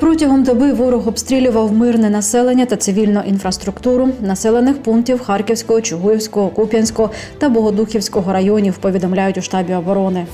Протягом доби ворог обстрілював мирне населення та цивільну інфраструктуру населених пунктів Харківського, Чугуївського, Куп'янського та Богодухівського районів. Повідомляють у штабі оборони.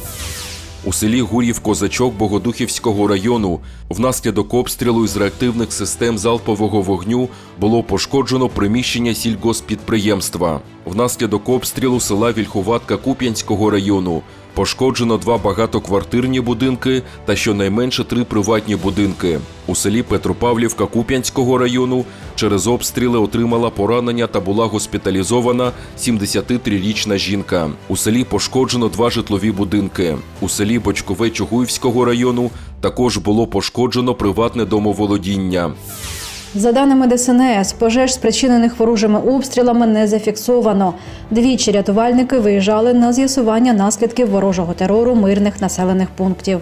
У селі Гурів Козачок Богодухівського району внаслідок обстрілу із реактивних систем залпового вогню було пошкоджено приміщення сільгоспідприємства. Внаслідок обстрілу села Вільхуватка Куп'янського району пошкоджено два багатоквартирні будинки та щонайменше три приватні будинки. У селі Петропавлівка Куп'янського району через обстріли отримала поранення та була госпіталізована 73-річна жінка. У селі пошкоджено два житлові будинки. У селі Бочкове Чугуївського району також було пошкоджено приватне домоволодіння. За даними ДСНС, пожеж, спричинених ворожими обстрілами, не зафіксовано. Двічі рятувальники виїжджали на з'ясування наслідків ворожого терору мирних населених пунктів.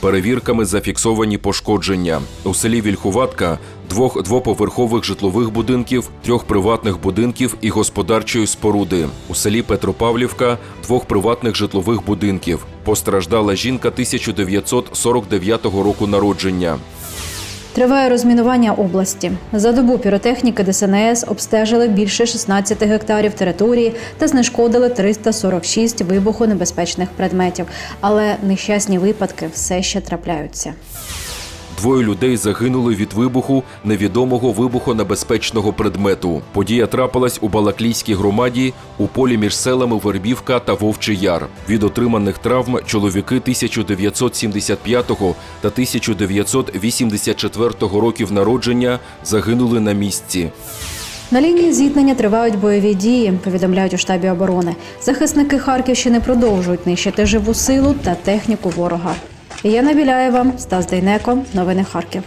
Перевірками зафіксовані пошкодження у селі Вільхуватка двох двоповерхових житлових будинків, трьох приватних будинків і господарчої споруди. У селі Петропавлівка двох приватних житлових будинків. Постраждала жінка 1949 року народження. Триває розмінування області. За добу піротехніки ДСНС обстежили більше 16 гектарів території та знешкодили 346 вибухонебезпечних предметів. Але нещасні випадки все ще трапляються. Двоє людей загинули від вибуху невідомого вибухонебезпечного предмету. Подія трапилась у Балаклійській громаді у полі між селами Вербівка та Вовчий Яр. Від отриманих травм чоловіки 1975 та 1984 років народження загинули на місці. На лінії зіткнення тривають бойові дії, повідомляють у штабі оборони. Захисники Харківщини продовжують нищити живу силу та техніку ворога. Яна Біляєва, Стас Дейнеко, новини Харків.